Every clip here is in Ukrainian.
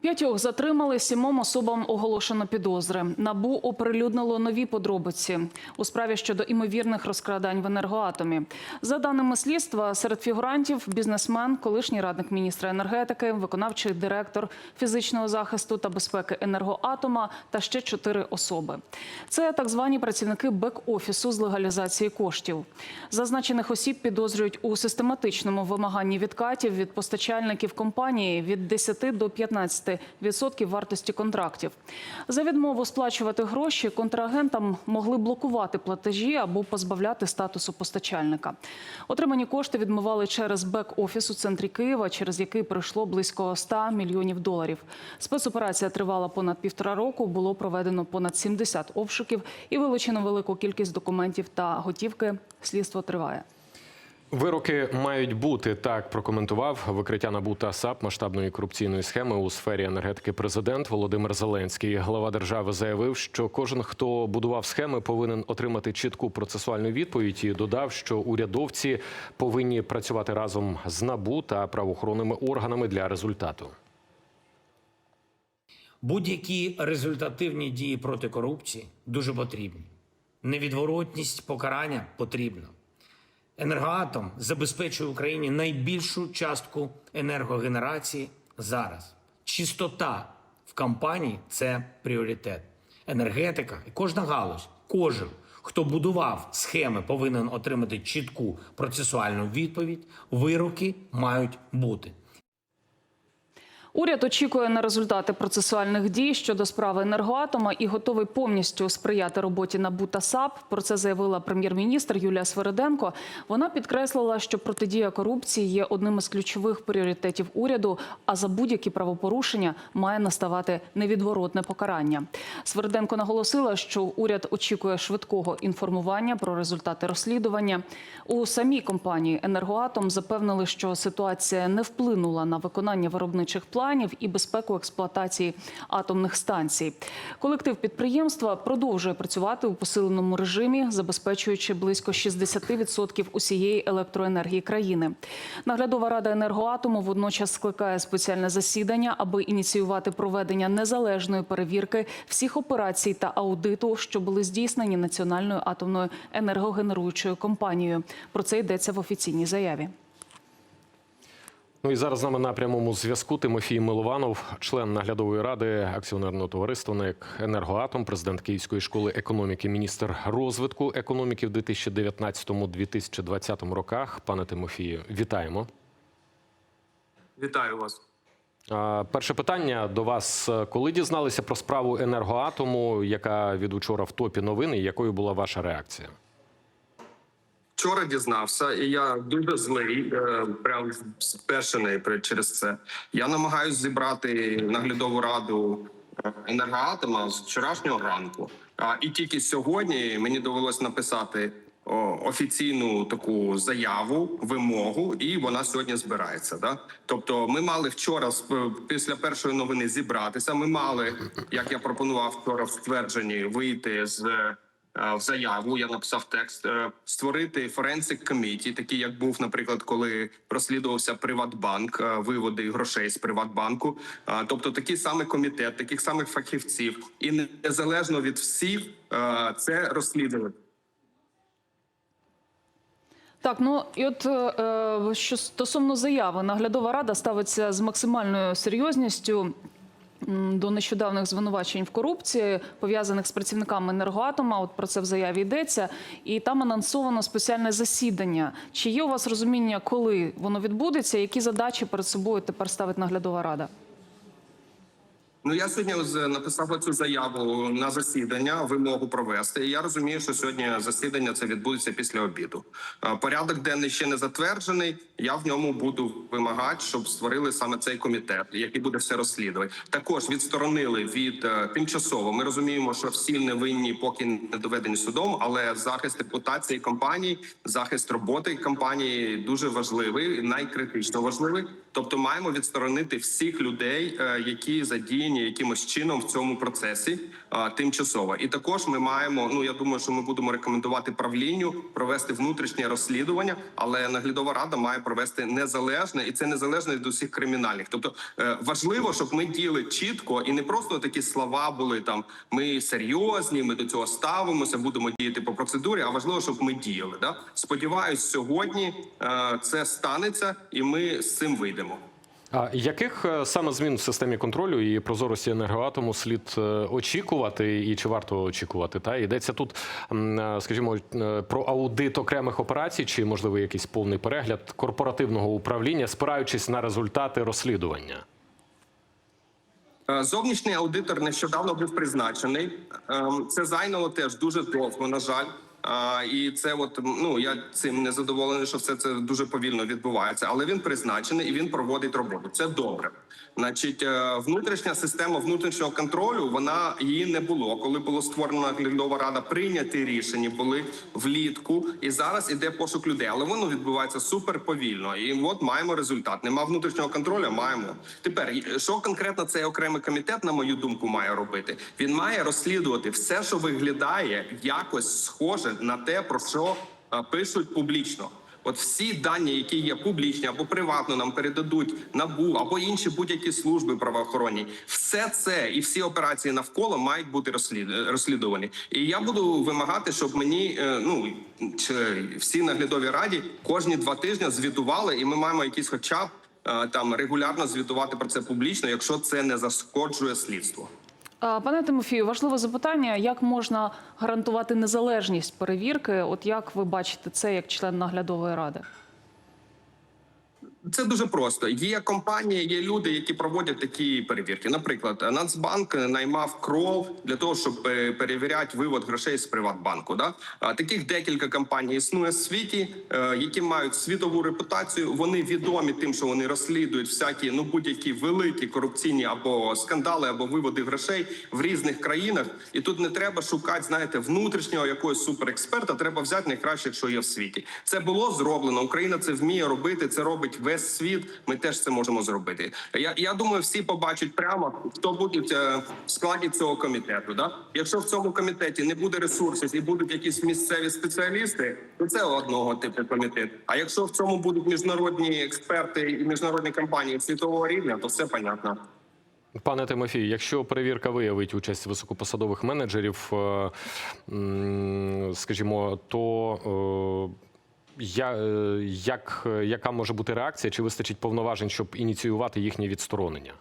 П'ятьох затримали, сімом особам оголошено підозри. Набу оприлюднило нові подробиці у справі щодо імовірних розкрадань в енергоатомі. За даними слідства, серед фігурантів бізнесмен, колишній радник міністра енергетики, виконавчий директор фізичного захисту та безпеки енергоатома та ще чотири особи. Це так звані працівники бек-офісу з легалізації коштів. Зазначених осіб підозрюють у систематичному вимаганні відкатів від постачальників компанії від 10 до 15 відсотків вартості контрактів. За відмову сплачувати гроші контрагентам могли блокувати платежі або позбавляти статусу постачальника. Отримані кошти відмивали через бек-офіс у центрі Києва, через який пройшло близько 100 мільйонів доларів. Спецоперація тривала понад півтора року. Було проведено понад 70 обшуків і вилучено велику кількість документів та готівки. Слідство триває. Вироки мають бути так. Прокоментував викриття НАБУ та САП масштабної корупційної схеми у сфері енергетики. Президент Володимир Зеленський, глава держави, заявив, що кожен, хто будував схеми, повинен отримати чітку процесуальну відповідь і додав, що урядовці повинні працювати разом з НАБУ та правоохоронними органами для результату. Будь-які результативні дії проти корупції дуже потрібні. Невідворотність покарання потрібна. Енергоатом забезпечує Україні найбільшу частку енергогенерації зараз. Чистота в компанії це пріоритет. Енергетика і кожна галузь, кожен, хто будував схеми, повинен отримати чітку процесуальну відповідь. Вироки мають бути. Уряд очікує на результати процесуальних дій щодо справи енергоатома і готовий повністю сприяти роботі НАБУ та САП. Про це заявила прем'єр-міністр Юлія Свериденко. Вона підкреслила, що протидія корупції є одним із ключових пріоритетів уряду. А за будь-які правопорушення має наставати невідворотне покарання. Свериденко наголосила, що уряд очікує швидкого інформування про результати розслідування. У самій компанії енергоатом запевнили, що ситуація не вплинула на виконання виробничих планів і безпеку експлуатації атомних станцій. Колектив підприємства продовжує працювати у посиленому режимі, забезпечуючи близько 60% усієї електроенергії країни. Наглядова рада енергоатому водночас скликає спеціальне засідання, аби ініціювати проведення незалежної перевірки всіх операцій та аудиту, що були здійснені національною атомною енергогенеруючою компанією. Про це йдеться в офіційній заяві. Ну і зараз з нами на прямому зв'язку Тимофій Милованов, член наглядової ради акціонерного товариства НЕК «Енергоатом», президент Київської школи економіки, міністр розвитку економіки в 2019-2020 роках. Пане Тимофію, вітаємо. Вітаю вас. Перше питання до вас: коли дізналися про справу енергоатому, яка від учора в топі новин, і якою була ваша реакція? Вчора дізнався, і я дуже злий, е, прям спешений через це. Я намагаюся зібрати наглядову раду е, енергоатома з вчорашнього ранку. А і тільки сьогодні мені довелось написати офіційну таку заяву, вимогу, і вона сьогодні збирається. Да? Тобто, ми мали вчора після першої новини зібратися. Ми мали, як я пропонував вчора в ствердженні, вийти з. Е, в заяву я написав текст е, створити форенсик коміті, такий як був, наприклад, коли розслідувався Приватбанк, е, виводи грошей з Приватбанку. Тобто такий самий комітет, таких самих фахівців, і незалежно від всіх це розслідувати. Так, ну і от що стосовно заяви, наглядова рада ставиться з максимальною серйозністю. До нещодавних звинувачень в корупції пов'язаних з працівниками енергоатома. От про це в заяві йдеться, і там анонсовано спеціальне засідання. Чи є у вас розуміння, коли воно відбудеться? Які задачі перед собою тепер ставить наглядова рада? Ну я сьогодні написав цю заяву на засідання, вимогу провести. І я розумію, що сьогодні засідання це відбудеться після обіду. Порядок денний ще не затверджений. Я в ньому буду вимагати, щоб створили саме цей комітет, який буде все розслідувати. Також відсторонили від е, тимчасово. Ми розуміємо, що всі невинні, поки не доведені судом, але захист репутації компанії, захист роботи компанії дуже важливий, найкритично важливий. Тобто, маємо відсторонити всіх людей, е, які задіяні якимось чином в цьому процесі. А, тимчасова. І також ми маємо. Ну я думаю, що ми будемо рекомендувати правлінню провести внутрішнє розслідування, але наглядова рада має провести незалежне, і це незалежне від усіх кримінальних. Тобто е, важливо, щоб ми діяли чітко і не просто такі слова були там. Ми серйозні, ми до цього ставимося, будемо діяти по процедурі. А важливо, щоб ми діяли. Да? Сподіваюсь, сьогодні е, це станеться, і ми з цим вийдемо. А яких е, саме змін в системі контролю і прозорості енергоатому слід е, очікувати, і чи варто очікувати? Та йдеться тут, е, скажімо, про аудит окремих операцій, чи можливо якийсь повний перегляд корпоративного управління, спираючись на результати розслідування? Зовнішній аудитор нещодавно був призначений. Ем, Це зайняло теж дуже довго, на жаль. А, І це, от ну я цим не задоволений, що все це дуже повільно відбувається. Але він призначений і він проводить роботу. Це добре. Значить, е, внутрішня система внутрішнього контролю вона її не було. Коли було створено наглядова рада, прийняті рішення були влітку, і зараз іде пошук людей. Але воно відбувається супер повільно. І от маємо результат. Нема внутрішнього контролю. Маємо тепер. Що конкретно цей окремий комітет, на мою думку, має робити? Він має розслідувати все, що виглядає якось схоже на те, про що е, пишуть публічно. От всі дані, які є публічні або приватно, нам передадуть набу або інші будь-які служби правоохоронні, все це і всі операції навколо мають бути розслід- розслідувані. І я буду вимагати, щоб мені е, ну чи всі наглядові раді кожні два тижні звітували, і ми маємо якісь, хоча б е, там регулярно звітувати про це публічно, якщо це не зашкоджує слідство. Пане Тимофію, важливе запитання: як можна гарантувати незалежність перевірки? От як ви бачите це як член наглядової ради? Це дуже просто. Є компанії, є люди, які проводять такі перевірки. Наприклад, Нацбанк наймав кров для того, щоб е, перевіряти вивод грошей з Приватбанку. Да? Таких декілька компаній існує в світі, е, які мають світову репутацію. Вони відомі тим, що вони розслідують всякі ну будь-які великі корупційні або скандали, або виводи грошей в різних країнах. І тут не треба шукати, знаєте, внутрішнього якогось суперексперта. Треба взяти найкраще, що є в світі. Це було зроблено. Україна це вміє робити. Це робить весь світ. Ми теж це можемо зробити. Я, я думаю, всі побачать прямо, хто буде е, в складі цього комітету. Да? Якщо в цьому комітеті не буде ресурсів і будуть якісь місцеві спеціалісти, то це одного типу комітет. А якщо в цьому будуть міжнародні експерти і міжнародні компанії світового рівня, то все понятно. Пане Тимофію, якщо перевірка виявить участь високопосадових менеджерів, е, скажімо, то е, я, е, як, яка може бути реакція? Чи вистачить повноважень, щоб ініціювати їхнє відсторонення?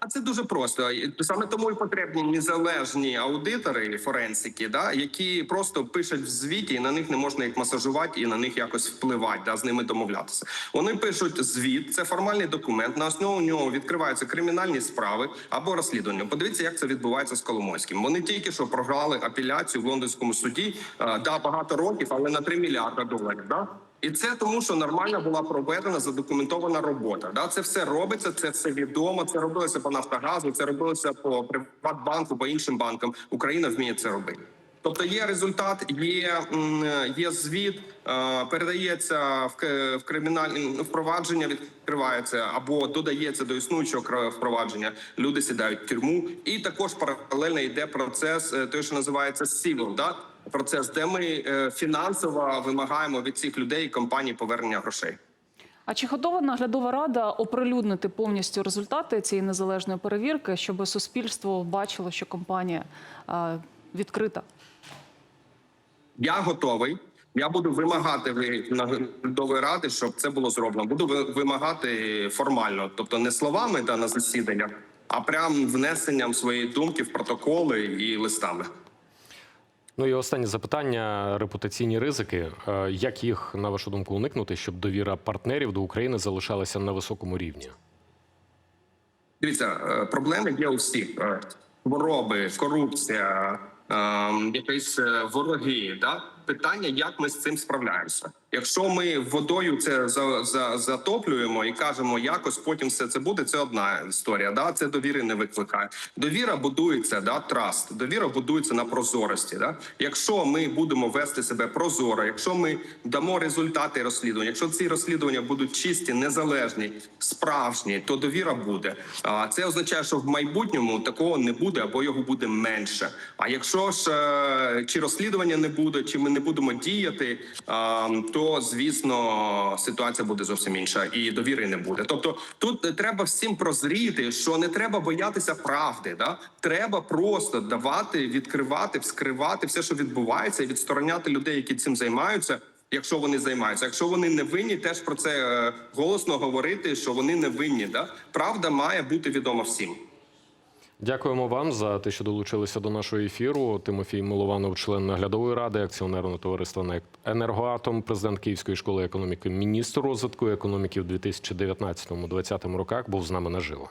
А це дуже просто. Саме тому і потрібні незалежні аудитори, форенсики, да, які просто пишуть в звіті, і на них не можна їх масажувати і на них якось впливати, да, з ними домовлятися. Вони пишуть звіт, це формальний документ. На основі нього відкриваються кримінальні справи або розслідування. Подивіться, як це відбувається з Коломойським. Вони тільки що програли апеляцію в лондонському суді. е, Да, багато років, але на 3 мільярда доларів. Да? І це тому, що нормально була проведена задокументована робота. Да, це все робиться, це все відомо. Це робилося по Нафтогазу, це робилося по Приватбанку, по іншим банкам. Україна вміє це робити. Тобто є результат, є, є звіт, е, передається в, к- в кримінальне ну, впровадження, відкривається або додається до існуючого впровадження. Люди сідають в тюрму, і також паралельно йде процес, е, той, що називається civil, да? Процес, де ми е, фінансово вимагаємо від цих людей і компаній повернення грошей. А чи готова наглядова рада оприлюднити повністю результати цієї незалежної перевірки, щоб суспільство бачило, що компанія відкрита? Я готовий. Я буду вимагати від наглядової ради, щоб це було зроблено. Буду вимагати формально, тобто не словами та на засіданнях, а прям внесенням своєї думки в протоколи і листами. Ну і останнє запитання: репутаційні ризики. Е, Як їх, на вашу думку, уникнути, щоб довіра партнерів до України залишалася на високому рівні? Дивіться, е, проблеми є у всіх: Е, хвороби, корупція, е, якісь вороги. Да? Питання, як ми з цим справляємося. Якщо ми водою це за, за, затоплюємо і кажемо, якось потім все це буде, це одна історія. Да? Це довіри не викликає. Довіра будується, да, траст. Довіра будується на прозорості. Да? Якщо ми будемо вести себе прозоро, якщо ми дамо результати розслідування, якщо ці розслідування будуть чисті, незалежні, справжні, то довіра буде. А це означає, що в майбутньому такого не буде або його буде менше. А якщо ж е, чи розслідування не буде, чи ми не будемо діяти, а, то звісно ситуація буде зовсім інша, і довіри не буде. Тобто, тут треба всім прозріти, що не треба боятися правди. Да? Треба просто давати, відкривати, вскривати все, що відбувається, і відстороняти людей, які цим займаються. Якщо вони займаються, якщо вони не винні, теж про це е, голосно говорити, що вони не винні. Да? Правда має бути відома всім. Дякуємо вам за те, що долучилися до нашого ефіру. Тимофій Милованов, член наглядової ради акціонерного товариства «НЕК «Енергоатом», президент Київської школи економіки, міністр розвитку економіки в 2019-2020 роках, був з нами наживо.